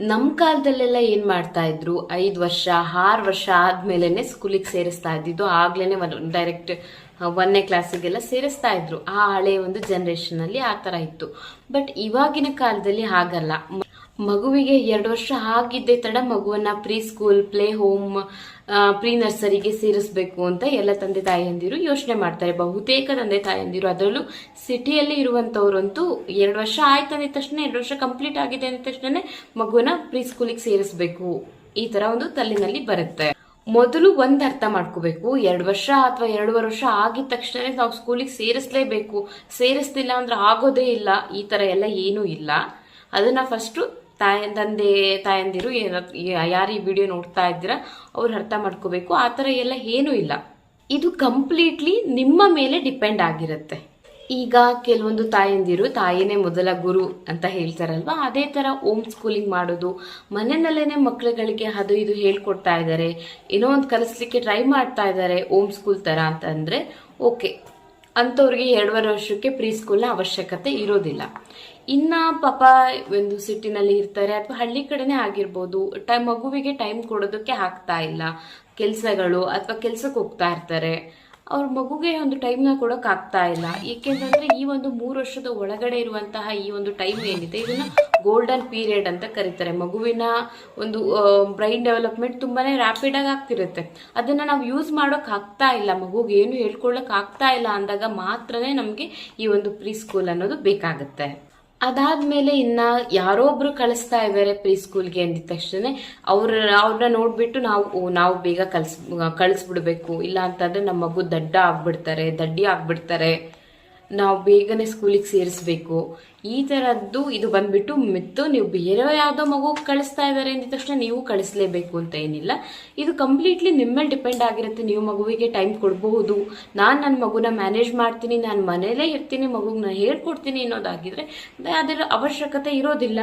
ನಮ್ಮ ಕಾಲದಲ್ಲೆಲ್ಲ ಏನ್ ಮಾಡ್ತಾ ಇದ್ರು? ಐದು ವರ್ಷ, ಆರು ವರ್ಷ ಆದ್ಮೇಲೆನೆ ಸ್ಕೂಲಿಗೆ ಸೇರಿಸ್ತಾ ಇದ್ದಿದ್ದು. ಆಗ್ಲೇನೆ ಡೈರೆಕ್ಟ್ ಒಂದನೇ ಕ್ಲಾಸಿಗೆಲ್ಲ ಸೇರಿಸ್ತಾ ಇದ್ರು. ಆ ಹಳೆ ಒಂದು ಜನರೇಷನ್ ಅಲ್ಲಿ ಆ ತರ ಇತ್ತು. ಬಟ್ ಇವಾಗಿನ ಕಾಲದಲ್ಲಿ ಹಾಗಲ್ಲ. ಮಗುವಿಗೆ ಎರಡು ವರ್ಷ ಆಗಿದ್ದೇ ತಡ ಮಗುವನ್ನ pre school, play home pre ನರ್ಸರಿಗೆ ಸೇರಿಸಬೇಕು ಅಂತ ಎಲ್ಲ ತಂದೆ ತಾಯಿಯಂದಿರು ಯೋಚನೆ ಮಾಡ್ತಾರೆ. ಬಹುತೇಕ ತಂದೆ ತಾಯಿಯಂದಿರು ಅದರಲ್ಲೂ ಸಿಟಿಯಲ್ಲಿ ಇರುವಂತವ್ರಂತೂ ಎರಡು ವರ್ಷ ಆಯ್ತು ಅಂದಿದ ತಕ್ಷಣ, ಎರಡು ವರ್ಷ ಕಂಪ್ಲೀಟ್ ಆಗಿದೆ ಅಂದ ತಕ್ಷಣ ಮಗುವನ್ನ ಪ್ರೀ ಸ್ಕೂಲಿಗೆ ಸೇರಿಸ್ಬೇಕು. ಈ ತರ ಒಂದು ತಲೆನಲ್ಲಿ ಬರುತ್ತೆ. ಮೊದಲು ಒಂದ್ ಅರ್ಥ ಮಾಡ್ಕೋಬೇಕು. ಎರಡು ವರ್ಷ ಅಥವಾ ಎರಡೂವರೆ ವರ್ಷ ಆಗಿದ ತಕ್ಷಣ ನಾವು ಸ್ಕೂಲಿಗೆ ಸೇರಿಸ್ಲೇಬೇಕು. ಸೇರಿಸ್ತಿಲ್ಲ ಅಂದ್ರೆ ಆಗೋದೇ ಇಲ್ಲ. ಈ ತರ ಎಲ್ಲ ಏನೂ ಇಲ್ಲ. ಅದನ್ನ ಫಸ್ಟ್ ತಾಯ ತಂದೆ ತಾಯಂದಿರು ಯಾರು ಈ ವಿಡಿಯೋ ನೋಡ್ತಾ ಇದ್ದೀರಾ, ಅವ್ರು ಅರ್ಥ ಮಾಡ್ಕೋಬೇಕು. ಆ ಥರ ಎಲ್ಲ ಏನೂ ಇಲ್ಲ. ಇದು ಕಂಪ್ಲೀಟ್ಲಿ ನಿಮ್ಮ ಮೇಲೆ ಡಿಪೆಂಡ್ ಆಗಿರುತ್ತೆ. ಈಗ ಕೆಲವೊಂದು ತಾಯಂದಿರು, ತಾಯಿನೇ ಮೊದಲ ಗುರು ಅಂತ ಹೇಳ್ತಾರಲ್ವಾ? ಅದೇ ಥರ ಓಮ್ ಸ್ಕೂಲಿಂಗ್ ಮಾಡೋದು ಮನೆಯಲ್ಲೇ ಮಕ್ಕಳುಗಳಿಗೆ ಅದು ಇದು ಹೇಳ್ಕೊಡ್ತಾ ಇದ್ದಾರೆ ಏನೋ ಒಂದು ಕಲಿಸ್ಲಿಕ್ಕೆ ಟ್ರೈ ಮಾಡ್ತಾ ಇದ್ದಾರೆ ಓಮ್ ಸ್ಕೂಲ್ ಥರ ಅಂತಂದರೆ ಓಕೆ ಅಂಥವ್ರಿಗೆ ಎರಡೂವರೆ ವರ್ಷಕ್ಕೆ ಪ್ರೀ ಸ್ಕೂಲ್ನ ಅವಶ್ಯಕತೆ ಇರೋದಿಲ್ಲ. ಇನ್ನ ಪಾಪ ಒಂದು ಸಿಟಿನಲ್ಲಿ ಇರ್ತಾರೆ ಅಥವಾ ಹಳ್ಳಿ ಕಡೆನೇ ಆಗಿರ್ಬೋದು ಟೈಮ್ ಮಗುವಿಗೆ ಟೈಮ್ ಕೊಡೋದಕ್ಕೆ ಆಗ್ತಾ ಇಲ್ಲ. ಕೆಲಸಗಳು ಅಥವಾ ಕೆಲ್ಸಕ್ಕೆ ಹೋಗ್ತಾ ಇರ್ತಾರೆ. ಅವ್ರ ಮಗುಗೆ ಒಂದು ಟೈಮ್ನ ಕೊಡೋಕೆ ಆಗ್ತಾ ಇಲ್ಲ. ಏಕೆಂತಂದ್ರೆ ಈ ಒಂದು ಮೂರು ವರ್ಷದ ಒಳಗಡೆ ಇರುವಂತಹ ಈ ಒಂದು ಟೈಮ್ ಏನಿದೆ, ಇದನ್ನ ಗೋಲ್ಡನ್ ಪೀರಿಯಡ್ ಅಂತ ಕರೀತಾರೆ. ಮಗುವಿನ ಒಂದು ಬ್ರೈನ್ ಡೆವಲಪ್ಮೆಂಟ್ ತುಂಬಾನೇ ರ್ಯಾಪಿಡಾಗಿ ಆಗ್ತಿರುತ್ತೆ. ಅದನ್ನ ನಾವು ಯೂಸ್ ಮಾಡೋಕೆ ಆಗ್ತಾ ಇಲ್ಲ. ಮಗುಗೆ ಏನು ಹೇಳ್ಕೊಳ್ಳೋಕೆ ಆಗ್ತಾ ಇಲ್ಲ ಅಂದಾಗ ಮಾತ್ರನೇ ನಮಗೆ ಈ ಒಂದು ಪ್ರೀ ಸ್ಕೂಲ್ ಅನ್ನೋದು ಬೇಕಾಗುತ್ತೆ. ಅದಾದ್ಮೇಲೆ ಇನ್ನ ಯಾರೋ ಒಬ್ರು ಕಳಿಸ್ತಾ ಇದ್ದಾರೆ ಪ್ರೀ ಸ್ಕೂಲ್ಗೆ ಅಂದಿದ ತಕ್ಷಣ ಅವ್ರ, ಅವ್ರನ್ನ ನೋಡ್ಬಿಟ್ಟು ನಾವು ನಾವು ಬೇಗ ಕಲ್ಸ್, ಕಳಿಸ್ಬಿಡ್ಬೇಕು. ಇಲ್ಲ ಅಂತಂದ್ರೆ ನಮ್ಮ ಮಗು ದಡ್ಡ ಆಗ್ಬಿಡ್ತಾರೆ, ದಡ್ಡಿ ಆಗ್ಬಿಡ್ತಾರೆ. ನಾವು ಬೇಗನೆ ಸ್ಕೂಲಿಗೆ ಸೇರಿಸ್ಬೇಕು. ಈ ತರದ್ದು ಇದು ಬಂದ್ಬಿಟ್ಟು ಮಿತ್ತು. ನೀವು ಬೇರೆ ಯಾವುದೋ ಮಗು ಕಳಿಸ್ತಾ ಇದ್ದಾರೆ ಅಂದಿದ ತಕ್ಷಣ ನೀವು ಕಳಿಸ್ಲೇಬೇಕು ಅಂತ ಏನಿಲ್ಲ. ಇದು ಕಂಪ್ಲೀಟ್ಲಿ ನಿಮ್ಮ ಮೇಲೆ ಡಿಪೆಂಡ್ ಆಗಿರುತ್ತೆ. ನೀವು ಮಗುವಿಗೆ ಟೈಮ್ ಕೊಡಬಹುದು. ನಾನು ನನ್ನ ಮಗುನ ಮ್ಯಾನೇಜ್ ಮಾಡ್ತೀನಿ, ನಾನು ಮನೇಲೇ ಇರ್ತೀನಿ ಮಗುಗೆ ನಾನು ಹೇಳ್ಕೊಡ್ತೀನಿ ಅನ್ನೋದಾಗಿದ್ರೆ ಅದರ ಅವಶ್ಯಕತೆ ಇರೋದಿಲ್ಲ.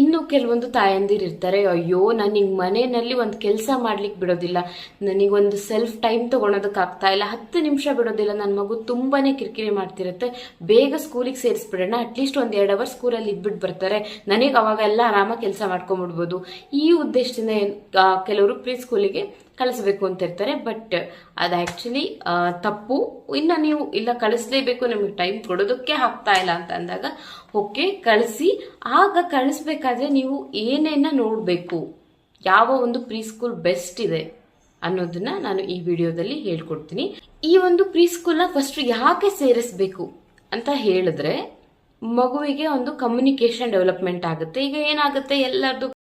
ಇನ್ನು ಕೆಲವೊಂದು ತಾಯಂದಿರು ಇರ್ತಾರೆ, ಅಯ್ಯೋ ನನಗೆ ಮನೆಯಲ್ಲಿ ಒಂದು ಕೆಲಸ ಮಾಡ್ಲಿಕ್ಕೆ ಬಿಡೋದಿಲ್ಲ. ನನಗೊಂದು ಸೆಲ್ಫ್ ಟೈಮ್ ತಗೊಳೋದಕ್ಕಾಗ್ತಾ ಇಲ್ಲ. ಹತ್ತು ನಿಮಿಷ ಬಿಡೋದಿಲ್ಲ. ನನ್ನ ಮಗು ತುಂಬಾನೇ ಕಿರಿಕಿರಿ ಮಾಡ್ತಿರುತ್ತೆ. ಬೇಗ ಸ್ಕೂಲಿಗೆ ಸೇರಿಸ್ಬಿಡೋಣ. ಅಟ್ಲೀಸ್ಟ್ ಒಂದು ಎರಡು ಅವರ್ ಸ್ಕೂಲಲ್ಲಿ ಇದ್ಬಿಟ್ಟು ಬರ್ತಾರೆ. ನನಗೆ ಅವಾಗೆಲ್ಲ ಆರಾಮಾಗಿ ಕೆಲಸ ಮಾಡ್ಕೊಂಡ್ಬಿಡ್ಬೋದು ಈ ಉದ್ದೇಶದಿಂದ ಕೆಲವರು ಪ್ರೀ ಸ್ಕೂಲಿಗೆ ಕಳಿಸ್ಬೇಕು ಅಂತ ಇರ್ತಾರೆ ಬಟ್ ಅದು ಆ್ಯಕ್ಚುಲಿ ತಪ್ಪು. ಇನ್ನು ನೀವು ಇಲ್ಲ ಕಳಿಸ್ಲೇಬೇಕು, ನಿಮಗೆ ಟೈಮ್ ಕೊಡೋದಕ್ಕೆ ಆಗ್ತಾ ಇಲ್ಲ ಅಂತ ಅಂದಾಗ ಓಕೆ ಕಳಿಸಿ. ಆಗ ಕಳಿಸ್ಬೇಕಾದ್ರೆ ನೀವು ಏನೇನ ನೋಡಬೇಕು? ಯಾವ ಒಂದು ಪ್ರೀ ಸ್ಕೂಲ್ ಬೆಸ್ಟ್ ಇದೆ ಅನ್ನೋದನ್ನ ನಾನು ಈ ವಿಡಿಯೋದಲ್ಲಿ ಹೇಳ್ಕೊಡ್ತೀನಿ. ಈ ಒಂದು ಪ್ರೀ ಸ್ಕೂಲ್ನ ಫಸ್ಟ್ ಯಾಕೆ ಸೇರಿಸ್ಬೇಕು ಅಂತ ಹೇಳಿದ್ರೆ, ಮಗುವಿಗೆ ಒಂದು ಕಮ್ಯುನಿಕೇಶನ್ ಡೆವಲಪ್ಮೆಂಟ್ ಆಗುತ್ತೆ. ಈಗ ಏನಾಗುತ್ತೆ? ಎಲ್ಲರದು